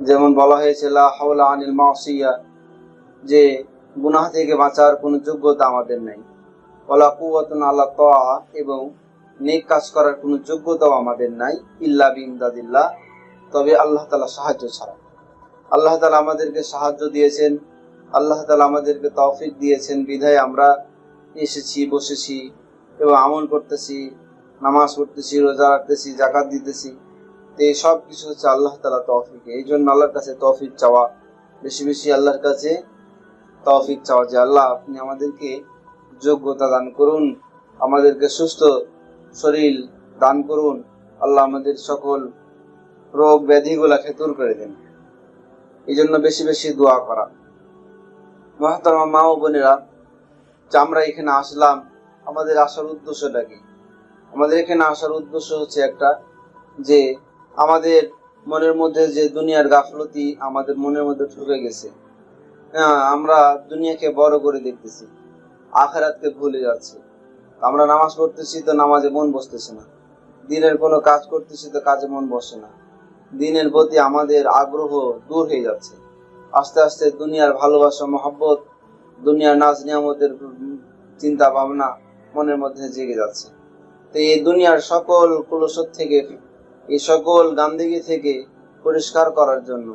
যেমন বলা হয়েছে, লা হাওলা আনিল যে গুনাহ থেকে বাঁচার কোনো যোগ্যতা আমাদের নেই। ওলা কুয়াতুন আল্লাহ তোয়া এবং নেক কাজ করার কোনো যোগ্যতাও আমাদের নাই, ইল্লা বিমদাদিল্লাহ তবে আল্লাহ তালা সাহায্য ছাড়া। আল্লাহ তালা আমাদেরকে সাহায্য দিয়েছেন, আল্লাহ তালা আমাদেরকে তৌফিক দিয়েছেন, বিধায় আমরা এসেছি, বসেছি এবং আমল করতেছি, নামাজ পড়তেছি, রোজা রাখতেছি জাকাত দিতেছি। তো সব কিছু হচ্ছে আল্লাহ তালা তৌফিক, এই জন্য আল্লাহর কাছে তৌফিক চাওয়া, বেশি বেশি আল্লাহর কাছে তৌফিক চাওয়া যে আল্লাহ আপনি আমাদেরকে যোগ্যতা দান করুন, আমাদেরকে সুস্থ শরীর দান করুন, আল্লাহ আমাদের সকল রোগ ব্যাধিগুলাকে দূর করে দেন। এই জন্য বেশি বেশি দোয়া করা। মহাত্মা মা ও বোনেরা, যে আমরা এখানে আসলাম, আমাদের আসার উদ্দেশ্যটা কি? আমাদের এখানে আসার উদ্দেশ্য হচ্ছে একটা, যে আমাদের মনের মধ্যে যে দুনিয়ার গাফলতি আমাদের মনের মধ্যে ঢুকে গেছে। হ্যাঁ আমরা দুনিয়াকে বড় করে দেখতেছি, আখেরাতকে ভুলে যাচ্ছি। আমরা নামাজ পড়তেছি তো নামাজে মন বসতেছে না। দিনের কোনো কাজ করতেছি তো কাজে মন বসে না। দিনের প্রতি আমাদের আগ্রহ দূর হয়ে যাচ্ছে। আস্তে আস্তে দুনিয়ার ভালোবাসা, মহব্বত, দুনিয়ার নাজ নিয়ামতের চিন্তা ভাবনা মনের মধ্যে জেগে যাচ্ছে। তো এই দুনিয়ার সকল কুলসত থেকে এই সকল গান্ধীগি থেকে পরিষ্কার করার জন্য,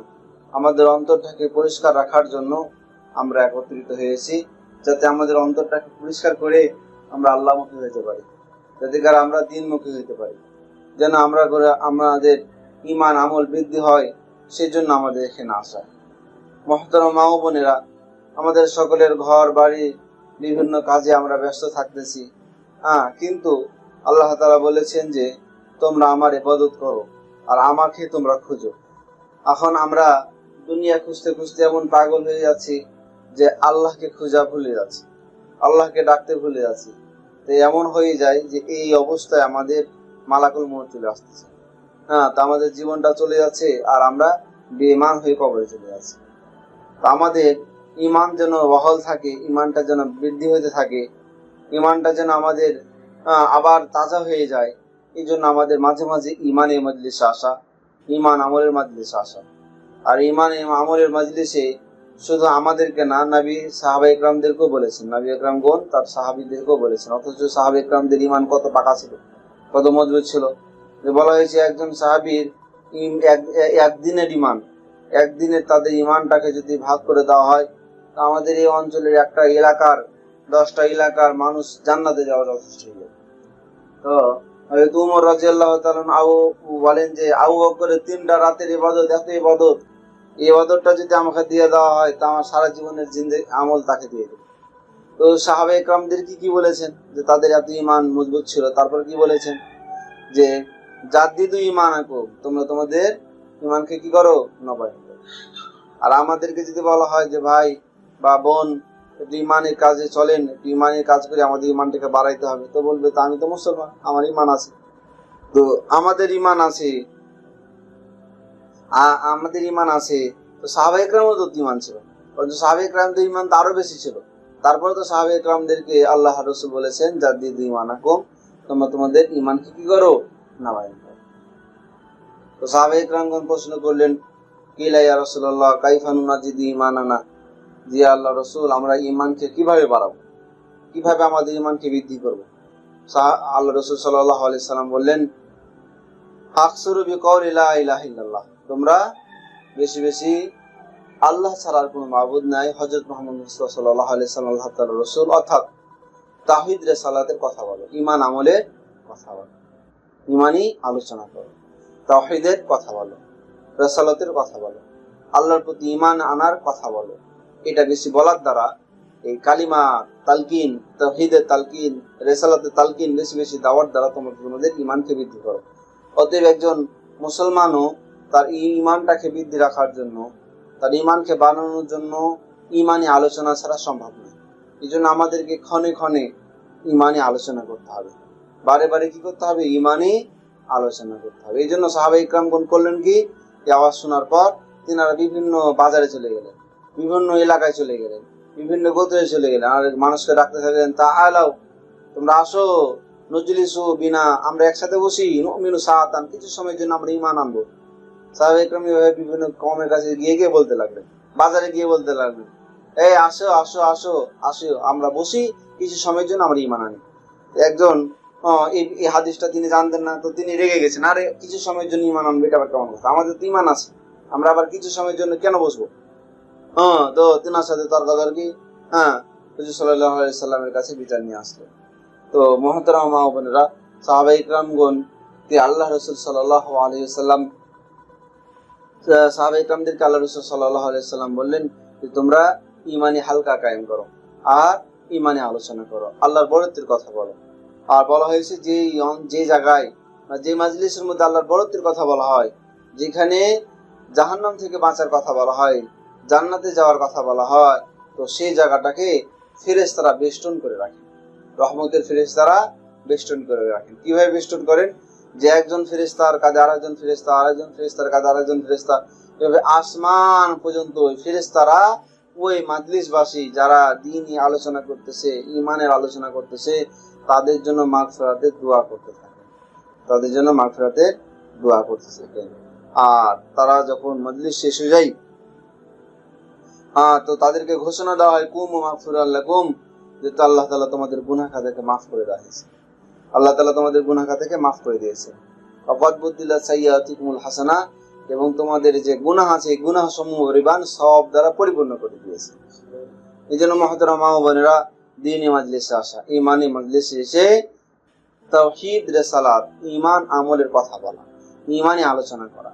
আমাদের অন্তরটাকে পরিষ্কার রাখার জন্য আমরা একত্রিত হয়েছি, যাতে আমাদের অন্তরটাকে পরিষ্কার করে আমরা আল্লাহমুখী হতে পারি, যাতে করে আমরা দিনমুখী হতে পারি, যেন আমরা করে আমাদের ইমান আমল বৃদ্ধি হয় সেই জন্য আমাদের এখানে আসা। মহতরম মা বোনেরা, আমাদের সকলের ঘর, বাড়ি, বিভিন্ন কাজে আমরা ব্যস্ত থাকতেছি। হ্যাঁ কিন্তু আল্লাহ তালা বলেছেন যে তোমরা আমার ইবাদত করো, আর আমাকে তোমরা খুঁজো। এখন আমরা দুনিয়া খুঁজতে খুঁজতে এমন পাগল হয়ে যাচ্ছি যে আল্লাহকে খোঁজা ভুলে যাচ্ছি, আল্লাহকে ডাকতে ভুলে যাচ্ছি। তো এমন হয়ে যায় যে এই অবস্থায় আমাদের মালাকুল মোড় চলে আসতেছে। হ্যাঁ তা আমাদের জীবনটা চলে যাচ্ছে আর আমরা বেমান হয়ে কবরে চলে যাচ্ছি। তো আমাদের ইমান যেন বহল থাকে ইমানটা যেন বৃদ্ধি হতে থাকে ইমানটা যেন আমাদের আবার তাজা হয়ে যায় এই জন্য আমাদের মাঝে মাঝে ইমানের মজলিসে আসা ইমান আমলের মজলিসে আসা। আর ইমান আমলের মজলিসে শুধু আমাদেরকে না, নবী সাহাবা ইকরামদেরকেও বলেছেন। নবী ইকরামগণ তার সাহাবিদেরকেও বলেছেন। অথচ সাহাবা ইকরামদের ইমান কত পাকা ছিল, কত মজবুত ছিল। যে বলা হয়েছে একজন সাহাবীর একদিনের ইমান একদিনের তাদের ইমানটাকে যদি ভাগ করে দেওয়া হয়, তা আমাদের এই অঞ্চলের একটা এলাকার, দশটা এলাকার মানুষ জান্নাতে যাওয়া যথেষ্ট হয়ে তো উমর রাজিয়াল্লাহ তাআলা আবু বলেন যে, আবু বকরের তিনটা রাতের ইবাদত, এত ইবাদত। এই ইবাদতটা যদি আমাকে দিয়ে দেওয়া হয়, তা আমার সারা জীবনের জিন্দে আমল তাকে দিয়ে দেবে। তো সাহাবে একরামদের কি কি বলেছেন? যে, তাদের এত ইমান মজবুত ছিল। তারপর কি বলেছেন? যে জাদ্দিদু ইমান আঁকো, তোমরা তোমাদের ইমানকে কি করো? নবায়ন আর আমাদেরকে যদি বলা হয় যে, ভাই বা বোন একটু ইমানের কাজে চলেন, একটু ইমানের কাজ করে আমাদের ইমানটাকে বাড়াইতে হবে। তো বলবে, তো আমি তো মুসলমান, আমার ইমান আছে। তো আমাদের ইমান আছে। আমাদের ইমান আছে। তো সাহাবাহিক রামও তো ইমান ছিল। অথচ সাহাবাহিক রামদের ইমান তো আরও বেশি ছিল। তারপরে তো সাহাবাহিক রামদেরকে আল্লাহ রসুল বলেছেন, যার দিয়ে ইমান আকুম তোমরা তোমাদের ইমানকে কি করো? নামায়ন করো তো সাহাবাহিক রামগণ প্রশ্ন করলেন, কিলা ইয়া রসুল্লাহ কাইফানুনা জিদি ইমান আনা? জি আল্লাহ রসুল, আমরা ইমানকে কীভাবে বাড়াবো? কীভাবে আমাদের ইমানকে বৃদ্ধি করব? আল্লাহ রসুল সাল্লাহ আলি সাল্লাম বললেন তোমরা বেশি বেশি আল্লাহ ছাড়ার কোনো মাবুদ নাই হজরত মোহাম্মদ সাল্লাহ রসুল। অর্থাৎ তাহিদ রেসালাতের কথা বলো ইমান আমলের কথা বলো ইমানই আলোচনা করো তাহিদের কথা বলো, রেসালতের কথা বলো, আল্লাহর প্রতি ইমান আনার কথা বলো এটা বেশি বলার দ্বারা এই কালিমা তালকিন তহিদের তালকিন, রেসালাতের তালকিন বেশি বেশি দেওয়ার দ্বারা তোমরা তোমাদের ইমানকে বৃদ্ধি করো। অতএব একজন মুসলমানও তার ইমানটাকে বৃদ্ধি রাখার জন্য, তার ইমানকে বানানোর জন্য ইমানি আলোচনা ছাড়া সম্ভব নয়। এই জন্য আমাদেরকে ক্ষণে ক্ষণে ইমানি আলোচনা করতে হবে। বারে বারে কি করতে হবে? ইমানি আলোচনা করতে হবে। এই জন্য সাহাবা ইকরামগণ করলেন কি? এই আওয়াজ শোনার পর তিনারা বিভিন্ন বাজারে চলে গেলেন। বিভিন্ন এলাকায় চলে গেলেন, বিভিন্ন গোত্রে চলে গেলেন। আর মানুষকে ডাকতে থাকলেন, তা আলাও, তোমরা আসো নজলিসু বিনা, আমরা একসাথে বসি মিনু সাহাতান কিছু সময়ের জন্য আমরা ইমান আনব। সাহাবে বিভিন্ন কমের কাছে গিয়ে গিয়ে বলতে লাগলেন, বাজারে গিয়ে বলতে লাগলেন, এই, আসো আসো আসো আসো আমরা বসি, কিছু সময়ের জন্য আমরা ইমান আনি। একজন এই হাদিসটা তিনি জানতেন না, তো তিনি রেগে গেছেন। আরে, কিছু সময়ের জন্য ইমান আনবে, এটা আবার কেমন কথা? আমাদের তো ইমান আছে, আমরা আবার কিছু সময়ের জন্য কেন বসবো? হ্যাঁ তো সাথে তর্কাতর্কি হ্যাঁ হুজুর সাল্লামের কাছে বিচার নিয়ে আসলেন তো মহতরমা মা বোনেরা, সাহাবা ইকরামগণ আল্লাহ রসুল সাল্লাহ আলহিসাল্লাম ইকরামদেরকে আল্লাহ বললেন যে, তোমরা ইমানি হালকা কায়েম করো আর ইমানে আলোচনা করো। আল্লাহর বরত্বের কথা বলো। আর বলা হয়েছে যে যে জায়গায় বা যে মাজলিসের মধ্যে আল্লাহর বরত্বের কথা বলা হয়, যেখানে জাহান্নাম থেকে বাঁচার কথা বলা হয় জান্নাতে যাওয়ার কথা বলা হয়, তো সেই জায়গাটাকে ফেরেশতারা বেষ্টন করে রাখেন রহমতের ফেরেশতারা বেষ্টন করে রাখেন। কীভাবে বেষ্টন করেন? যে একজন ফেরেশতার কাঁধে আরেকজন ফেরেশতা, আরেকজন ফেরেশতার কাঁধে আরেকজন ফেরেশতা। এভাবে আসমান পর্যন্ত ওই ফেরেশতারা, ওই মাজলিসবাসী যারা দিনই আলোচনা করতেছে ইমানের আলোচনা করতেছে, তাদের জন্য মাগফিরাতের দোয়া করতে থাকে। তাদের জন্য মাগফিরাতের দোয়া করতে থাকে আর তারা যখন মজলিস শেষ হয়ে যায় হ্যাঁ তো তাদেরকে ঘোষণা দেওয়া হয়, কুম মাগফির আল্লাকুম যে তো আল্লাহ তাআলা তোমাদের গুনাহ খাতাকে মাফ করে দিয়েছে। আল্লাহ তাআলা তোমাদের গুনাহ খাতাকে মাফ করে দিয়েছে। অকদ বুদ্দিল্লাহ সাইয়াতিকুমুল হাসানা, এবং তোমাদের যে গুনাহ আছে, এই গুনাহ সমূহ পরিমাণ সব দ্বারা পরিপূর্ণ করে দিয়েছে। এই জন্য মহতরমা মা ও বোনেরা, দিনী মাজলিসে আসা ইমানি মাজলিসে এসে তাওহীদ, রেসালাত ইমান আমলের কথা বলা ইমানি আলোচনা করা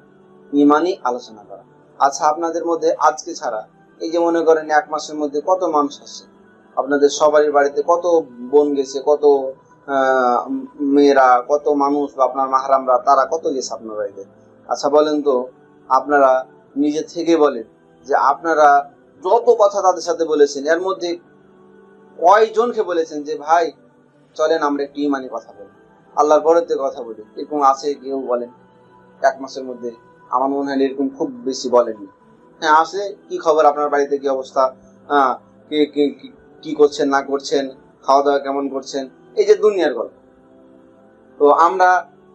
ইমানি আলোচনা করা। আচ্ছা আপনাদের মধ্যে আজকে ছাড়া এই যে মনে করেন এক মাসের মধ্যে কত মানুষ আসছে? আপনাদের সবারই বাড়িতে কত বোন গেছে, কত মেয়েরা, কত মানুষ বা আপনার মাহারামরা, তারা কত গেছে আপনার বাড়িতে? আচ্ছা বলেন তো, আপনারা নিজে থেকে বলেন যে আপনারা যত কথা তাদের সাথে বলেছেন, এর মধ্যে কয়জনকে বলেছেন যে, ভাই, চলেন আমরা একটু ইমানি কথা বলি। আল্লাহর বরতে কথা বলি। এরকম আছে কেউ বলেন? এক মাসের মধ্যে? আমার মনে হয় এরকম খুব বেশি বলেননি। হ্যাঁ আসে। কি খবর আপনার বাড়িতে? কি অবস্থা? হ্যাঁ কে করছেন, না করছেন? খাওয়া দাওয়া কেমন করছেন? এই যে দুনিয়ার গল্প। তো আমরা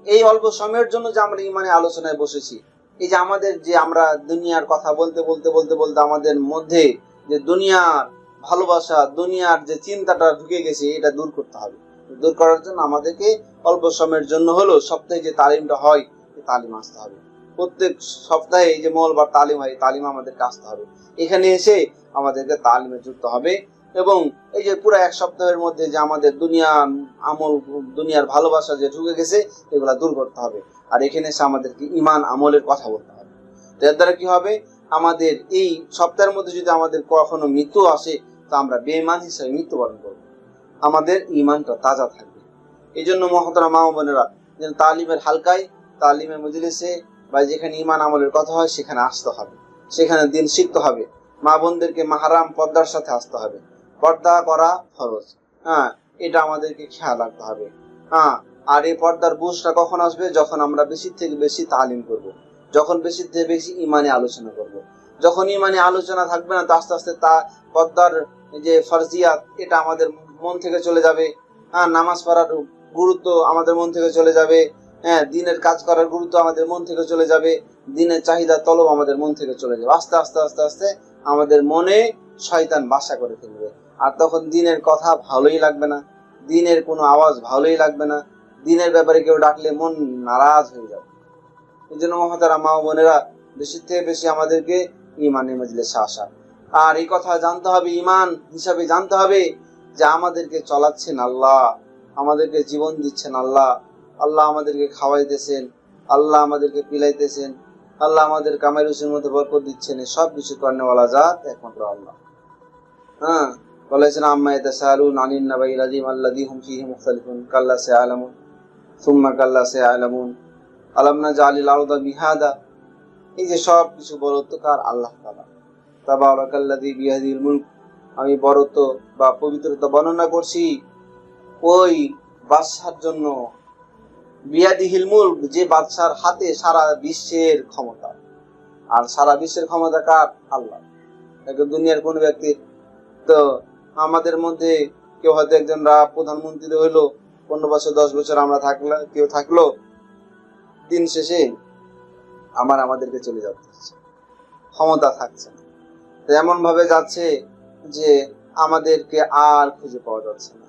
এই অল্প সময়ের জন্য যে আমরা ইমানে আলোচনায় বসেছি, এই যে আমাদের যে আমরা দুনিয়ার কথা বলতে বলতে বলতে বলতে আমাদের মধ্যে যে দুনিয়ার ভালোবাসা, দুনিয়ার যে চিন্তাটা ঢুকে গেছে, এটা দূর করতে হবে। দূর করার জন্য আমাদেরকে অল্প সময়ের জন্য হলো সপ্তাহে যে তালিমটা হয়, তালিম আসতে হবে। প্রত্যেক সপ্তাহে এই যে মঙ্গলবার তালিম হয় তালিম আমাদেরকে আসতে হবে। এখানে এসে আমাদেরকে তালিমে যুক্ত হবে এবং এই যে পুরো এক সপ্তাহের মধ্যে যে আমাদের দুনিয়া আমল, দুনিয়ার ভালোবাসা যে ঢুকে গেছে, এগুলা দূর করতে হবে। আর এখানে এসে আমাদেরকে ইমান আমলের কথা বলতে হবে। তো এর দ্বারা কি হবে? আমাদের এই সপ্তাহের মধ্যে যদি আমাদের কখনো মৃত্যু আসে, তো আমরা বেমান হিসেবে মৃত্যুবরণ করব। আমাদের ইমানটা তাজা থাকবে। এই জন্য মহতরা মা বোনেরা যেন তালিমের হালকায়, তালিমের মজলিসে বা যেখানে ইমান আমলের কথা হয়, সেখানে আসতে হবে। সেখানে দিন শিখতে হবে। মা বোনদেরকে মাহারাম পর্দার সাথে আসতে হবে। পর্দা করা ফরজ। হ্যাঁ এটা আমাদেরকে খেয়াল রাখতে হবে। হ্যাঁ আর এই পর্দার বুঝটা কখন আসবে? যখন আমরা বেশি থেকে বেশি তালিম করব। যখন বেশি থেকে বেশি ইমানে আলোচনা করব। যখন ইমানে আলোচনা থাকবে না, তো আস্তে আস্তে তা পর্দার যে ফরজিয়াত, এটা আমাদের মন থেকে চলে যাবে। হ্যাঁ নামাজ পড়ার গুরুত্ব আমাদের মন থেকে চলে যাবে। হ্যাঁ দিনের কাজ করার গুরুত্ব আমাদের মন থেকে চলে যাবে, দিনের চাহিদা তলব আমাদের মন থেকে চলে যাবে। আস্তে আস্তে আস্তে আস্তে আমাদের মনে শয়তান বাসা করে ফেলবে। আর তখন দিনের কথা ভালোই লাগবে না, দিনের কোনো আওয়াজ ভালোই লাগবে না, দিনের ব্যাপারে কেউ ডাকলে মন নারাজ হয়ে যাবে। এই জন্য মহাতারা, মা বোনেরা, বেশি থেকে বেশি আমাদেরকে ইমানে মজলিসে আসা। আর এই কথা জানতে হবে ইমান হিসাবে জানতে হবে যে আমাদেরকে চলাচ্ছেন আল্লাহ, আমাদেরকে জীবন দিচ্ছেন আল্লাহ আল্লাহ আমাদেরকে খাওয়াইতেছেন, আল্লাহ আমাদেরকে পিলাইতেছেন, আল্লাহ আমাদের কামাই রুচির মধ্যে বরকত দিচ্ছেন সব কিছু কর্নেওয়ালা জাত একমাত্র আল্লাহ। হ্যাঁ? বলেছেন আম্মা এতে ইয়াতাসালুন আনিন নাবাইল আযীম আল্লাযী হুম ফীহি মুখতালিফুন, কাল্লা সায়ালামুন, সুম্মা কাল্লা সায়ালামুন, আলাম নাজআলিল আরদা বিহাদা। এই যে সব কিছু বরত্ব কার? আল্লাহ তালা তাআলা। তাবারাকাল্লাযী বিয়াদিল মুলক। আমি বরত্ব বা পবিত্রতা বর্ণনা করছি ওই বাদশার জন্য বিয়াদিহিল মুলক, যে বাদশার হাতে সারা বিশ্বের ক্ষমতা। আর সারা বিশ্বের ক্ষমতা কার? আল্লাহ। দুনিয়ার কোন ব্যক্তি। তো আমাদের মধ্যে কেউ হয়তো একজন প্রধানমন্ত্রী হইল, পনেরো বছর, দশ বছর আমরা থাকল, কেউ থাকল, দিন শেষে আমার আমাদেরকে চলে যেতে হচ্ছে। ক্ষমতা থাকছে না। এমন ভাবে যাচ্ছে যে আমাদেরকে আর খুঁজে পাওয়া যাচ্ছে না।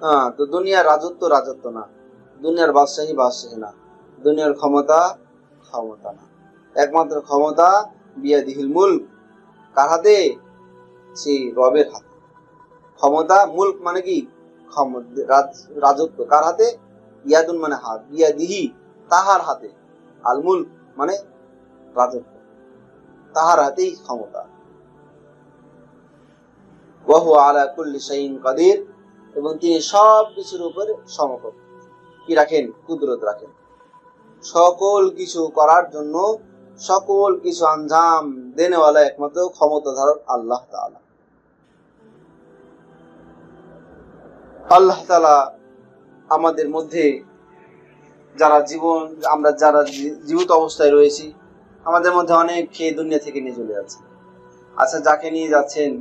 হ্যাঁ তো দুনিয়ার রাজত্ব রাজত্ব না। দুনিয়ার বাদশাহী বাদশাহী না। দুনিয়ার ক্ষমতা ক্ষমতা না। একমাত্র ক্ষমতা বিয়াদিহিল মুল্ক। কার হাতে? সেই রবের হাতে। ক্ষমতা মুল্ক মানে কি? রাজত্ব। কার হাতে? ইয়াদুন মানে হাত। বিয়াদিহি তাহার হাতে। আল মুল্ক মানে রাজত্ব। তাহার হাতেই ক্ষমতা। ওয়াহু আলা কুল্লি শাইইন কাদির। এবং তিনি সব কিছুর উপরে সমকক্ষ। কি রাখেন? কুদরত রাখেন। সকল কিছু করার জন্য সকল কিছু আঞ্জাম দেনেওয়ালা একমাত্র ক্ষমতাধারক আল্লাহ তাআলা। আল্লাহ তালা আমাদের মধ্যে যারা জীবন, আমরা যারা জীবিত অবস্থায় রয়েছি, আমাদের মধ্যে অনেক খেয়ে দুনিয়া থেকে নিয়ে চলে যাচ্ছে। আচ্ছা যাকে নিয়ে যাচ্ছেন,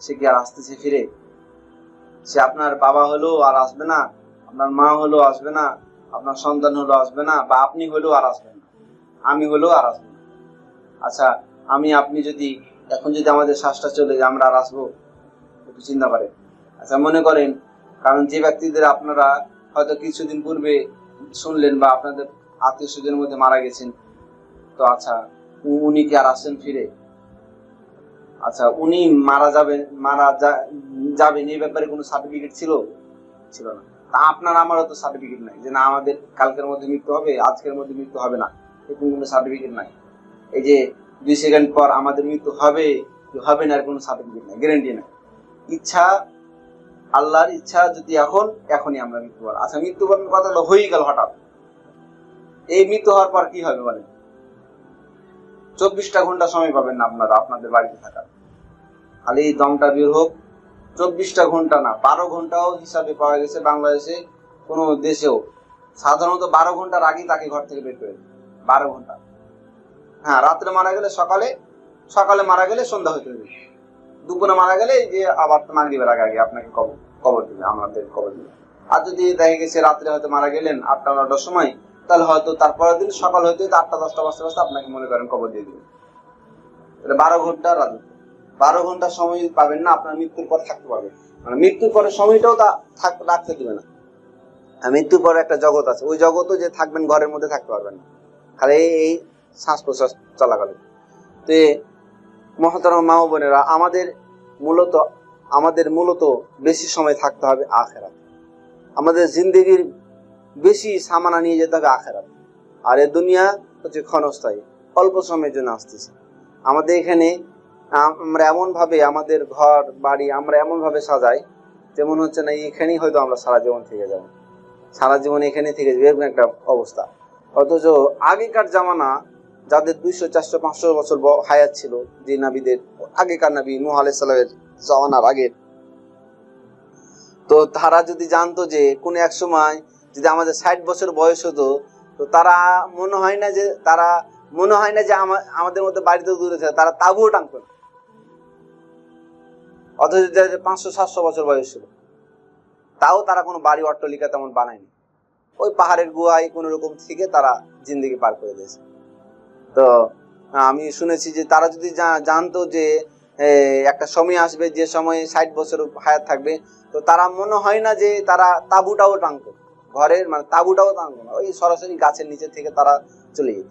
সে কি আর আসতেছে ফিরে? সে আপনার বাবা হলো আর আসবে না? আপনার মা হলেও আসবে না, আপনার সন্তান হলেও আসবে না, বা আপনি হলেও আর আসবেন না। আমি হলেও আর আসব আচ্ছা আমি, আপনি যদি, এখন যদি আমাদের শ্বাসটা চলে যায়, আমরা আর আসব? একটু চিন্তা করেন আচ্ছা মনে করেন, কারণ যে ব্যক্তিদের আপনারা হয়তো কিছুদিন পূর্বে শুনলেন বা আপনাদের আত্মীয় স্বজনের মধ্যে মারা গেছেন, তো আচ্ছা উনি কি আর আসেন ফিরে? আচ্ছা উনি মারা যাবেন মারা যাবেন, এই ব্যাপারে কোনো সার্টিফিকেট ছিল? ছিল না। তা আপনার আমারও তো সার্টিফিকেট নাই। যে না, আমাদের কালকের মধ্যে মৃত্যু হবে, আজকের মধ্যে মৃত্যু হবে না। এরকম কোনো সার্টিফিকেট নাই। এই যে দুই সেকেন্ড পর আমাদের মৃত্যু হবে হবে না কোনো সার্টিফিকেট নাই গ্যারেন্টি নাই। ইচ্ছা, আল্লাহর ইচ্ছা যদি এখন, এখনই আমরা মৃত্যুবরণ আচ্ছা মৃত্যুবরণ কথা হলো হয়েই গেল হঠাৎ। এই মৃত্যু হওয়ার পর কি হবে বলেন? চব্বিশটা ঘণ্টা সময় পাবেন না আপনারা, আপনাদের বাড়িতে থাকার। খালি দমটা বের হোক চব্বিশটা ঘণ্টা না, বারো ঘন্টাও হিসাবে পাওয়া গেছে বাংলাদেশে, কোনো দেশেও। সাধারণত বারো ঘণ্টার আগেই তাকে ঘর থেকে বের করে। বারো ঘণ্টা। হ্যাঁ রাত্রে মারা গেলে সকালে সকালে মারা গেলে সন্ধ্যা হতে হবে। দুপুরে মারা গেলে যে আবার মাগরিবের আগে আগে আপনাকে কবর কবর দিবে, আমাদের কবর দিবে। আর যদি দেখা গেছে রাত্রে হয়তো মারা গেলেন আটটা, নটার সময়, তাহলে হয়তো তারপরের দিন সকাল হইতে আটটা, দশটা বাজতে বাজতে আপনাকে মনে করেন কবর দিয়ে দিবে। বারো ঘণ্টা রাজত্ব বারো ঘণ্টা সময় পাবেন না, আপনার মৃত্যুর পর থাকতে পারবেন মানে মৃত্যুর পরে সময়টাও তা রাখতে দিবে না। মৃত্যুর পরে একটা জগৎ আছে, ওই জগতও যে থাকবেন, ঘরের মধ্যে থাকতে পারবেন না। খালি এই- শ্বাস প্রশ্বাস চলাকালীন। তো মহতরম মা বোনেরা, আমাদের মূলত আমাদের মূলত বেশি সময় থাকতে হবে আখেরাত। আমাদের জিন্দগির বেশি সামানা নিয়ে যেতে হবে আখেরাত। আর এ দুনিয়া হচ্ছে ক্ষণস্থায়ী, অল্প সময়ের জন্য আসতেছে। আমাদের এখানে আমরা এমন ভাবে আমাদের ঘর, বাড়ি আমরা এমন ভাবে সাজাই যেমন হচ্ছে না এখানেই হয়তো আমরা সারা জীবন থেকে যাব। সারা জীবন এখানে থেকে যাবে, এরকম একটা অবস্থা। অথচ আগেকার জামানা যাদের দুইশো, চারশো, পাঁচশো বছর হায়াত ছিল, যে নাবিদের, আগেকার নাবি নুহ আলাইসাল্লামের জামানার আগে, তো তারা যদি জানতো যে কোন এক সময় যদি আমাদের ষাট বছর বয়স হতো, তো তারা মনে হয় না যে, তারা মনে হয় না যে আমা- আমাদের মধ্যে বাড়িতে দূরে থাকে তারা তাবুও টাঙতো না। অথচ যাদের পাঁচশো, সাতশো বছর বয়স ছিল। তাও তারা কোনো বাড়ি, অট্টলিকা তেমন বানায়নি। ওই পাহাড়ের গুহায় কোনো রকম থেকে তারা জিন্দগি পার করে দিয়েছে। তো আমি শুনেছি যে তারা যদি জানতো যে একটা সময় আসবে, যে সময়ে ষাট বছর হায়াত থাকবে, তো তারা মনে হয় না যে তারা তাঁবুটাও টাঙতো ঘরের মানে তাঁবুটাও টাঙতো না। ওই সরাসরি গাছের নিচে থেকে তারা চলে যেত।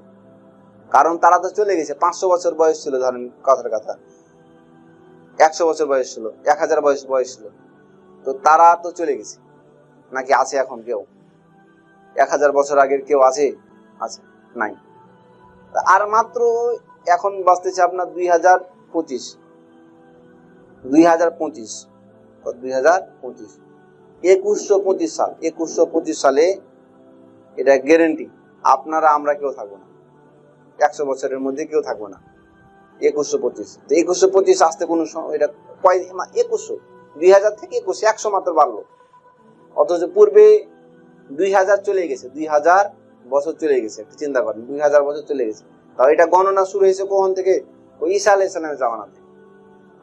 কারণ তারা তো চলে গেছে। পাঁচশো বছর বয়স ছিল ধরেন কথার কথা। একশো বছর বয়স ছিল, এক হাজার বয়স বয়স ছিল। তো তারা তো চলে গেছে। নাকি আছে এখন কেউ? এক হাজার বছর আগের কেউ আছে? আছে, নাই। আর মাত্র এখন বাঁচতেছে আপনার দুই হাজার পঁচিশ। দুই হাজার পঁচিশ, দুই হাজার পঁচিশ। একুশশো পঁচিশ সাল, একুশশো পঁচিশ সালে এটা গ্যারেন্টি আপনারা, আমরা কেউ থাকব না। একশো বছরের মধ্যে কেউ থাকব না। একুশশো পঁচিশ। তো একুশশো পঁচিশ আসতে কোনো এটা কয় একুশশো। দুই হাজার থেকে একুশশো, একশো মাত্র বাড়লো। অথচ পূর্বে দুই হাজার চলে গেছে, দুই হাজার বছর চলে গেছে, একটু চিন্তা করেন, দুই হাজার বছর চলে গেছে। তাও এটা গণনা শুরু হয়েছে কখন থেকে? ওই ঈসা আলাহ ইসলামের জামানা থেকে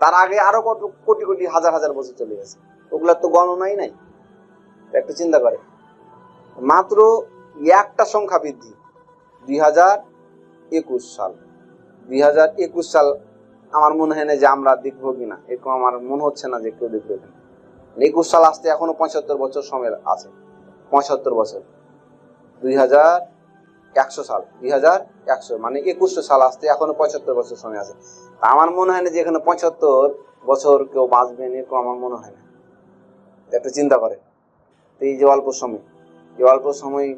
তার আগে আরও কত কোটি কোটি হাজার হাজার বছর চলে গেছে। ওগুলার তো গণনাই নাই। একটু চিন্তা করে মাত্র একটা সংখ্যা বৃদ্ধি, দুই হাজার একুশ সাল। দুই হাজার একুশ সাল আমার মনে হয় না যে আমরা দেখব কিনা। এরকম আমার মনে হচ্ছে না যে কেউ দেখবে কিনা। একুশ সাল আসতে এখনও পঁচাত্তর বছর সময় আছে। পঁচাত্তর বছর। দুই হাজার একশো সাল। দুই হাজার একশো। মানে একুশশো সাল আসতে এখনও পঁচাত্তর বছর সময় আছে। তা আমার মনে হয় না যে এখানে পঁচাত্তর বছর কেউ বাঁচবেন এরকম আমার মনে হয় না। একটু চিন্তা করে। এই যে অল্প সময়। এই অল্প সময়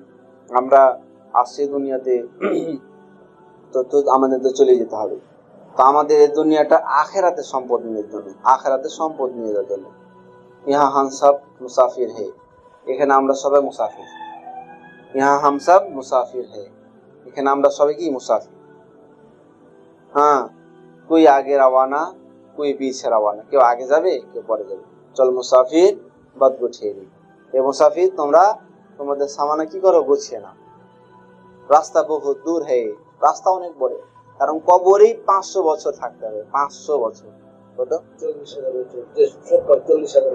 আমরা আসছি দুনিয়াতে তো আমাদের তো চলে যেতে হবে। তো আমাদের এই দুনিয়াটা আখেরাতে সম্পদ নিয়ে জন্য আখেরাতে সম্পদ নিয়ে যাওয়ার জন্য ইহা হাম সব মুসাফির হে। এখানে আমরা সবাই মুসাফির। ইহা হাম সব মুসাফির হে। এখানে আমরা সবাই কি মুসাফির? হ্যাঁ কোই আগে রওয়ানা কোই পিছে রওয়ানা কেউ আগে যাবে, কেউ পরে যাবে। চল মুসাফির বদ গুছিয়ে নি এ মুসাফির, তোমরা তোমাদের সামানা কি করো? গুছিয়ে না রাস্তা বহু দূর হে। রাস্তা অনেক বড়। কারণ কবরেই পাঁচশো বছর থাকতে হবে পাঁচশো বছর। কত?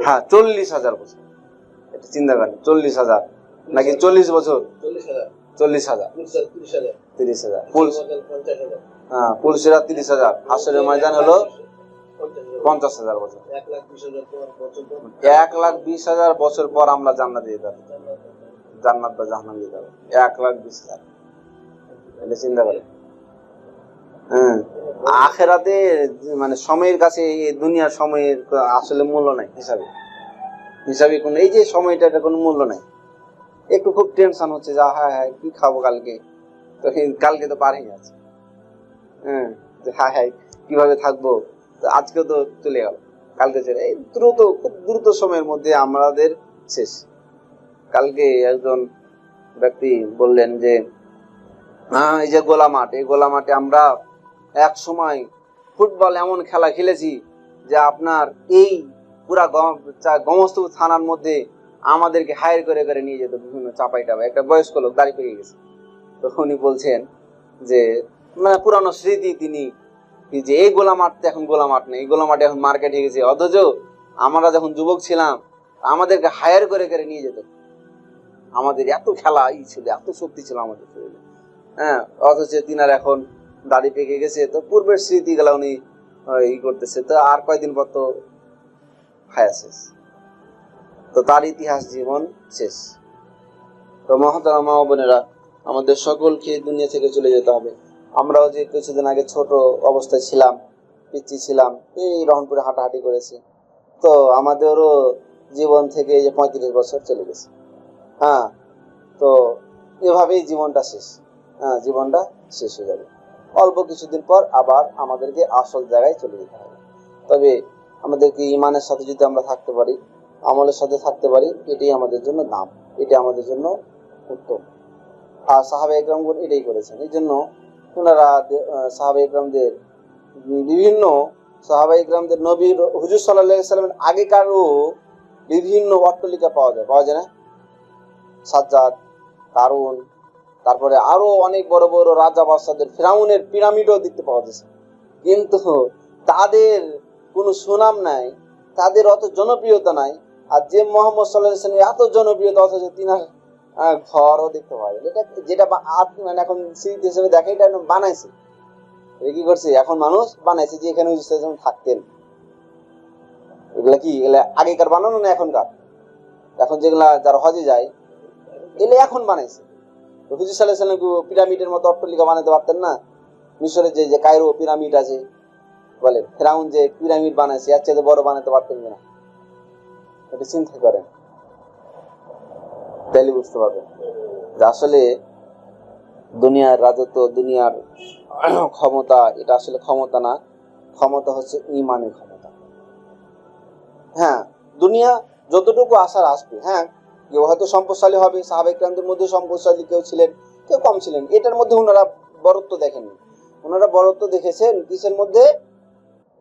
হ্যাঁ চল্লিশ হাজার বছর। এটা চিন্তা করেন চল্লিশ হাজার। নাকি চল্লিশ বছর? চল্লিশ হাজার। তিরিশ হাজার। হ্যাঁ পুলসিরা তিরিশ হাজার। হাসরের ময়দান হলো পঞ্চাশ হাজার। বছর। এক লাখ বিশ হাজার বছর পর আমরা জান্নাত দিয়ে যাব। জান্নাত বা জাহান্নাম দিয়ে যাব। এক লাখ বিশ হাজার। এটা চিন্তা করে। হ্যাঁ। আখেরাতে মানে সময়ের কাছে দুনিয়ার সময়ের আসলে মূল্য নাই, হিসাবে। হিসাবে কোনো এই যে সময়টা, এটা কোনো মূল্য নাই। একটু খুব টেনশন হচ্ছে যা হ্যাঁ হ্যাঁ কি খাব কালকে? তো কালকে তো পার যাচ্ছে হ্যাঁ হ্যাঁ হ্যাঁ কীভাবে থাকব? আজকে তো চলে গেল। কালকে চলে এই দ্রুত, খুব দ্রুত সময়ের মধ্যে আমাদের শেষ। কালকে একজন ব্যক্তি বললেন যে এই যে গোলা মাঠ, এই গোলা মাঠে আমরা এক সময় ফুটবল এমন খেলা খেলেছি যে আপনার এই পুরা গমস্তুপুর থানার মধ্যে আমাদেরকে হায়ার করে করে নিয়ে যেত বিভিন্ন চাপাই টাপাই। একটা বয়স্ক লোক দাঁড়িয়ে পেয়ে গেছে। তো উনি বলছেন যে মানে পুরানো স্মৃতি তিনি যে, এই গোলা মাঠ এখন গোলা মাঠ নেই, এই গোলা মাঠে এখন মার্কেট হয়ে গেছে। অথচ আমরা যখন যুবক ছিলাম, আমাদেরকে হায়ার করে করে নিয়ে যেত। আমাদের এত খেলা, ই ছিল, এত শক্তি ছিল আমাদের শরীরে। হ্যাঁ অথচ তিনার এখন দাড়ি পেকে গেছে, তো পূর্বের স্মৃতি স্মৃতিগুলা উনি ই করতেছে। তো আর কয়দিন পর তো হায়া শেষ। তো তার ইতিহাস জীবন শেষ। তো মহাতারা মা বোনেরা, আমাদের সকলকে দুনিয়া থেকে চলে যেতে হবে। আমরাও যে কিছুদিন আগে ছোট অবস্থায় ছিলাম পিচ্ছি ছিলাম, এই রহনপুরে হাঁটাহাঁটি করেছি। তো আমাদেরও জীবন থেকে এই যে পঁয়ত্রিশ বছর চলে গেছে। হ্যাঁ তো এভাবেই জীবনটা শেষ। জীবনটা শেষ হয়ে যাবে। অল্প কিছুদিন পর আবার আমাদেরকে আসল জায়গায় চলে যেতে হবে। তবে আমাদেরকে ইমানের সাথে যদি আমরা থাকতে পারি, আমলের সাথে থাকতে পারি, এটাই আমাদের জন্য দাম এটা আমাদের জন্য উত্তম। আর সাহাবে একরামগুলো এটাই করেছেন। এই জন্য ওনারা সাহাবে একরামদের বিভিন্ন, সাহাবা ইকরামদের নবীর হুজুর সাল্লাহ সাল্লামের আগেকারও বিভিন্ন অট্টলিকা পাওয়া যায়। পাওয়া যায় না? সাজ্জাদ কারুন তারপরে আরও অনেক বড় বড় রাজা বাদশাদের ফেরাউনের পিরামিডও দেখতে পাওয়া যাচ্ছে কিন্তু তাদের কোনো সুনাম নাই তাদের অত জনপ্রিয়তা নাই আর যে মোহাম্মদ সাল্লাহ এত জনপ্রিয়তা অথচ আহ, ঘরও দেখতে পাওয়া যায়। এটা যেটা মানে এখন স্মৃতি হিসেবে দেখে এটা বানাইছে। কি করছে? এখন মানুষ বানাইছে যে এখানে থাকতেন। এগুলা কি? এগুলা আগেকার বানানো না এখনকার? এখন যেগুলা যারা হজে যায় এগুলো এখন বানাইছে। হুজুর সাল্লাহ পিরামিডের মতো অট্টলিকা বানাতে পারতেন না? মিশরের যে যে কায়রো পিরামিড আছে বলে ফেরাউন যে পিরামিড বানাইছে, এর চেয়ে বড় বানাতে পারতেন এটা চিন্তা করেন। বুঝতে আসলে দুনিয়ার রাজত্ব, দুনিয়ার ক্ষমতা, এটা আসলে ক্ষমতা না। ক্ষমতা হচ্ছে ইমানের ক্ষমতা। হ্যাঁ দুনিয়া যতটুকু আসার আসবে হ্যাঁ কেউ হয়তো সম্পদশালী হবে সাহাবেকরামদের মধ্যে সম্পদশালী কেউ ছিলেন, কেউ কম ছিলেন। এটার মধ্যে ওনারা বরত্ব দেখেননি। ওনারা বরত্ব দেখেছেন কিসের মধ্যে?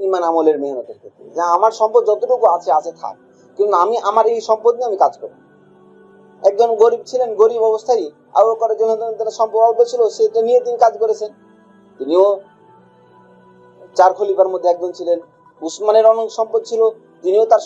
ইমান আমলের মেহনতের ক্ষেত্রে। যে আমার সম্পদ যতটুকু আছে আছে থাক। কিন্তু আমি, আমার এই সম্পদ নিয়ে আমি কাজ করি একজন গরিব ছিলেন, গরিব অবস্থায় আবু করার জন্য তার সম্পদ অল্প ছিল, সেটা নিয়ে তিনি কাজ করেছেন। তিনিও চার খলিফার মধ্যে একজন ছিলেন। উসমানের অনেক সম্পদ ছিল, তিনিও তার